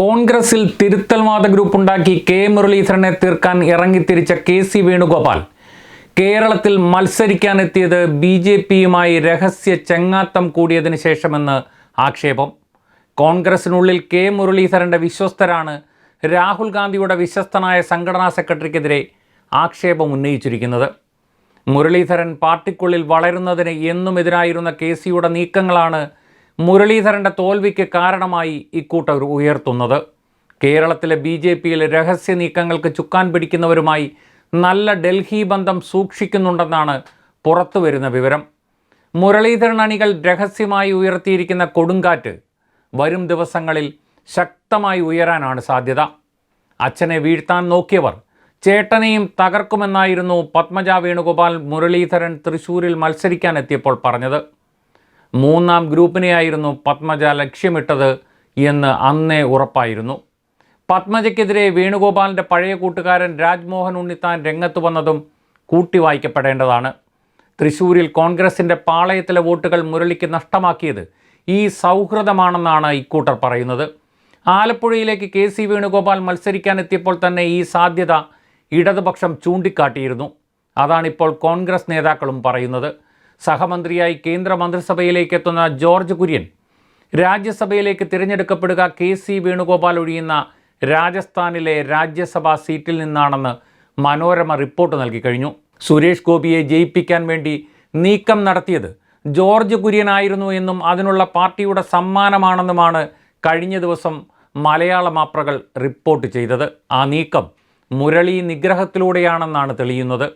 കോൺഗ്രസിൽ തിരുത്തൽവാദ ഗ്രൂപ്പ് ഉണ്ടാക്കി കെ മുരളീധരനെ തീർക്കാൻ ഇറങ്ങിത്തിരിച്ച കെ സി വേണുഗോപാൽ. കേരളത്തിൽ മത്സരിക്കാനെത്തിയത് ബി ജെ പിയുമായി രഹസ്യ ചെങ്ങാത്തം കൂടിയതിനു ശേഷമെന്ന് ആക്ഷേപം. കോൺഗ്രസിനുള്ളിൽ കെ മുരളീധരന്റെ വിശ്വസ്തരാണ് രാഹുൽ ഗാന്ധിയുടെ വിശ്വസ്തനായ സംഘടനാ സെക്രട്ടറിക്കെതിരെ ആക്ഷേപം ഉന്നയിച്ചിരിക്കുന്നത്. മുരളീധരൻ പാർട്ടിക്കുള്ളിൽ വളരുന്നതിന് എന്നും എതിരായിരുന്ന കെ സിയുടെ നീക്കങ്ങളാണ് മുരളീധരന്റെ തോൽവിക്ക് കാരണമായി ഇക്കൂട്ടർ ഉയർത്തുന്നത്. കേരളത്തിലെ ബി ജെ പിയിലെ രഹസ്യ നീക്കങ്ങൾക്ക് ചുക്കാൻ പിടിക്കുന്നവരുമായി നല്ല ഡൽഹി ബന്ധം സൂക്ഷിക്കുന്നുണ്ടെന്നാണ് പുറത്തുവരുന്ന വിവരം. മുരളീധരൻ അണികൾ രഹസ്യമായി ഉയർത്തിയിരിക്കുന്ന കൊടുങ്കാറ്റ് വരും ദിവസങ്ങളിൽ ശക്തമായി ഉയരാനാണ് സാധ്യത. അച്ഛനെ വീഴ്ത്താൻ നോക്കിയവർ ചേട്ടനെയും തകർക്കുമെന്നായിരുന്നു പത്മജ വേണുഗോപാൽ മുരളീധരൻ തൃശൂരിൽ മത്സരിക്കാനെത്തിയപ്പോൾ പറഞ്ഞത്. മൂന്നാം ഗ്രൂപ്പിനെയായിരുന്നു പത്മജ ലക്ഷ്യമിട്ടത് എന്ന് അന്നേ ഉറപ്പായിരുന്നു. പത്മജയ്ക്കെതിരെ വേണുഗോപാലിന്റെ പഴയ കൂട്ടുകാരൻ രാജ്മോഹൻ ഉണ്ണിത്താൻ രംഗത്ത് വന്നതും കൂട്ടി വായിക്കപ്പെടേണ്ടതാണ്. തൃശൂരിൽ കോൺഗ്രസിന്റെ പാളയത്തിലെ വോട്ടുകൾ മുരളിക്ക് നഷ്ടമാക്കിയത് ഈ സൗഹൃദമാണെന്നാണ് ഇക്കൂട്ടർ പറയുന്നത്. ആലപ്പുഴയിലേക്ക് കെ സി വേണുഗോപാൽ മത്സരിക്കാനെത്തിയപ്പോൾ തന്നെ ഈ സാധ്യത ഇടതുപക്ഷം ചൂണ്ടിക്കാട്ടിയിരുന്നു. അതാണിപ്പോൾ കോൺഗ്രസ് നേതാക്കളും പറയുന്നത്. സഹമന്ത്രിയായി കേന്ദ്ര മന്ത്രിസഭയിലേക്ക് എത്തുന്ന ജോർജ് കുര്യൻ രാജ്യസഭയിലേക്ക് തിരഞ്ഞെടുക്കപ്പെടുക കെ സി വേണുഗോപാൽ ഒഴിയുന്ന രാജസ്ഥാനിലെ രാജ്യസഭാ സീറ്റിൽ നിന്നാണെന്ന് മനോരമ റിപ്പോർട്ട് നൽകി കഴിഞ്ഞു. സുരേഷ് ഗോപിയെ ജയിപ്പിക്കാൻ വേണ്ടി നീക്കം നടത്തിയത് ജോർജ് കുര്യനായിരുന്നു എന്നും അതിനുള്ള പാർട്ടിയുടെ സമ്മാനമാണെന്നുമാണ് കഴിഞ്ഞ ദിവസം മലയാള മാപ്രകൾ റിപ്പോർട്ട് ചെയ്തത്. ആ നീക്കം മുരളി നിഗ്രഹത്തിലൂടെയാണെന്നാണ് തെളിയുന്നത്.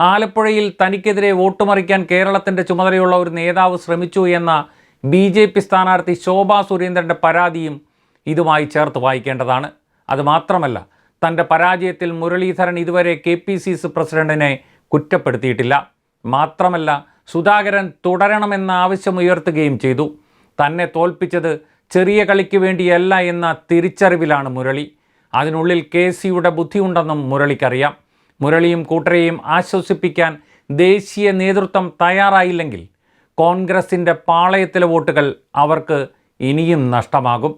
ആലപ്പുഴയിൽ തനിക്കെതിരെ വോട്ട് മറിക്കാൻ കേരളത്തിന്റെ ചുമതലയുള്ള ഒരു നേതാവ് ശ്രമിച്ചു എന്ന ബി ജെ പി സ്ഥാനാർത്ഥി ശോഭാ സുരേന്ദ്രന്റെ പരാതിയും ഇതുമായി ചേർത്ത് വായിക്കേണ്ടതാണ്. അതുമാത്രമല്ല തന്റെ പരാജയത്തിൽ മുരളീധരൻ ഇതുവരെ കെ പി സി സി പ്രസിഡന്റിനെ കുറ്റപ്പെടുത്തിയിട്ടില്ല. മാത്രമല്ല സുധാകരൻ തുടരണമെന്ന ആവശ്യം ഉയർത്തുകയും ചെയ്തു. തന്നെ തോൽപ്പിച്ചത് ചെറിയ കളിക്ക് വേണ്ടിയല്ല എന്ന തിരിച്ചറിവിലാണ് മുരളി. അതിനുള്ളിൽ കെ സിയുടെ ബുദ്ധിയുണ്ടെന്നും മുരളിക്കറിയാം. മുരളിയും കൂട്ടരെയും ആശ്വസിപ്പിക്കാൻ ദേശീയ നേതൃത്വം തയ്യാറായില്ലെങ്കിൽ കോൺഗ്രസിന്റെ പാളയത്തിലെ വോട്ടുകൾ അവർക്ക് ഇനിയും നഷ്ടമാകും.